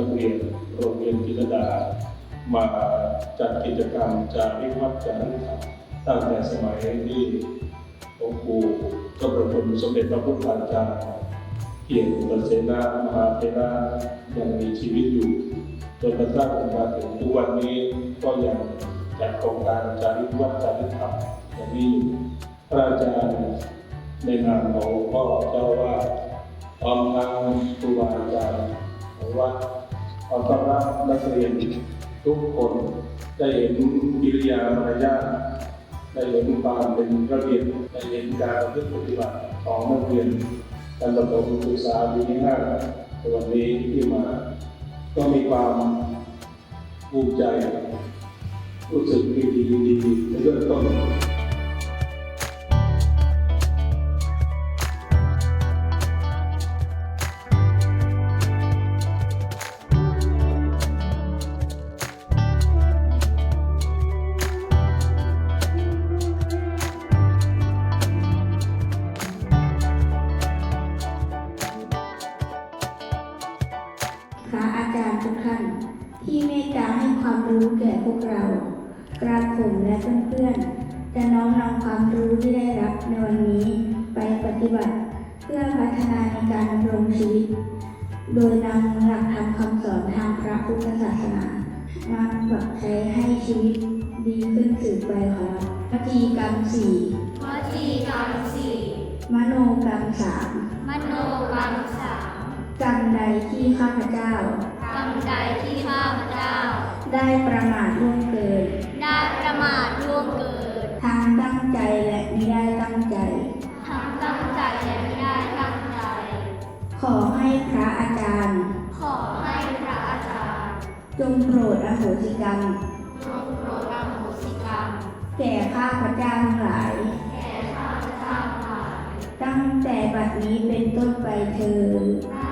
นักเรียนโรงเรียนจิตดา มาจัดกิจกรรมจาริวัดจาริกธรรมตั้งแต่สมัยที่หลวงปู่เจ้าประคุณสมเด็จพระพุทธาจารย์เกียรติประเสนามหาเทระยังมีชีวิตอยู่ จนกระทั่งมาถึงทุกวันนี้ก็ยังจัดโครงการจาริวัดจาริกธรรมอย่างนี้พระอาจารย์ในนามของพ่อเจ้าว่าพร้อมทั้งครูบาอาจารย์วัด ขอต้อนรับนักเรียนทุกคนได้เห็นกิริยามารยาทได้เห็นความเป็นระเบียบได้เห็นการประพฤติปฏิบัติของนักเรียนการประถมศึกษาปีที่ห้าในวันนี้ที่มา ก็มีความภูมิใจ รู้สึกดีดีดีในเบื้องต้น พระอาจารย์ทุกท่านที่เมตตาให้ความรู้แก่พวกเรา กราบผมและเพื่อนๆจะน้อมนำความรู้ที่ได้รับในวันนี้ไปปฏิบัติ เพื่อพัฒนาในการดำรงชีวิต โดยนำหลักธรรมคำสอนทางพระพุทธศาสนามาปรับใช้ให้ชีวิตดีขึ้นสืบไปขอรับวจีกรรมสี่วจีกรรมสี่มโนกรรมสามมโนกรรมสาม กรรมใดที่ข้าพเจ้ากรรมใดที่ข้าพเจ้า ได้ประมาทล่วงเกิน ได้ประมาทล่วงเกิน ทางตั้งใจและไม่ได้ตั้งใจทั้งตั้งใจและไม่ได้ตั้งใจ ขอให้พระอาจารย์ ขอให้พระอาจารย์ จงโปรดอโหสิกรรมจงโปรดอโหสิกรรม แก่ข้าพเจ้าทั้งหลายแก่ข้าพเจ้าทั้งหลาย ตั้งแต่บัดนี้เป็นต้นไปเธอญตั้